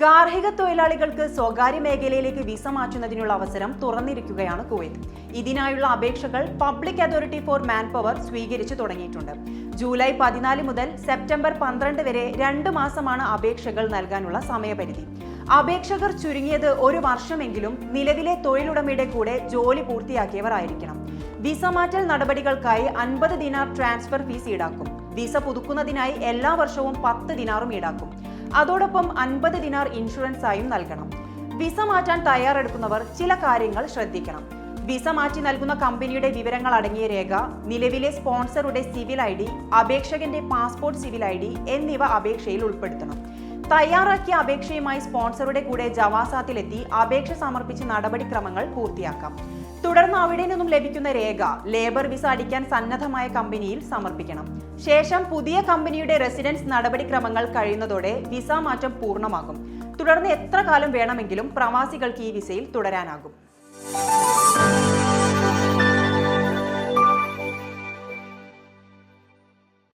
ഗാർഹിക തൊഴിലാളികൾക്ക് സ്വകാര്യ മേഖലയിലേക്ക് വിസ മാറ്റുന്നതിനുള്ള അവസരം തുറന്നിരിക്കുകയാണ് കുവൈത്ത്. ഇതിനായുള്ള അപേക്ഷകൾ public authority for manpower സ്വീകരിച്ചു തുടങ്ങിയിട്ടുണ്ട്. ജൂലൈ പതിനാല് മുതൽ സെപ്റ്റംബർ പന്ത്രണ്ട് വരെ രണ്ട് മാസമാണ് അപേക്ഷകൾ നൽകാനുള്ള സമയപരിധി. അപേക്ഷകർ ചുരുങ്ങിയത് ഒരു വർഷമെങ്കിലും നിലവിലെ തൊഴിലുടമയുടെ കൂടെ ജോലി പൂർത്തിയാക്കിയവർ ആയിരിക്കണം വിസ മാറ്റൽ നടപടികൾക്കായി അൻപത് ദിനാർ ട്രാൻസ്ഫർ ഫീസ് ഈടാക്കും. വിസ പുതുക്കുന്നതിനായി എല്ലാ വർഷവും പത്ത് ദിനാറും ഈടാക്കും. അതോടൊപ്പം അൻപത് ദിനാർ ഇൻഷുറൻസ് ആയും നൽകണം. വിസ മാറ്റാൻ തയ്യാറെടുക്കുന്നവർ ചില കാര്യങ്ങൾ ശ്രദ്ധിക്കണം. വിസ മാറ്റി നൽകുന്ന കമ്പനിയുടെ വിവരങ്ങൾ അടങ്ങിയ രേഖ നിലവിലെ സ്പോൺസറുടെ സിവിൽ ഐ ഡി അപേക്ഷകന്റെ പാസ്പോർട്ട് സിവിൽ ഐ ഡി എന്നിവ അപേക്ഷയിൽ ഉൾപ്പെടുത്തണം. തയ്യാറാക്കിയ അപേക്ഷയുമായി സ്പോൺസറുടെ കൂടെ ജവാസാത്തിലെത്തി അപേക്ഷ സമർപ്പിച്ച് നടപടിക്രമങ്ങൾ പൂർത്തിയാക്കാം. തുടർന്ന് അവിടെ നിന്നും ലഭിക്കുന്ന രേഖ ലേബർ വിസ അടിക്കാൻ സന്നദ്ധമായ കമ്പനിയിൽ സമർപ്പിക്കണം. ശേഷം പുതിയ കമ്പനിയുടെ റെസിഡൻസ് നടപടിക്രമങ്ങൾ കഴിയുന്നതോടെ വിസ മാറ്റം പൂർണമാകും. തുടർന്ന് എത്ര കാലം വേണമെങ്കിലും പ്രവാസികൾക്ക് ഈ വിസയിൽ തുടരാനാകും.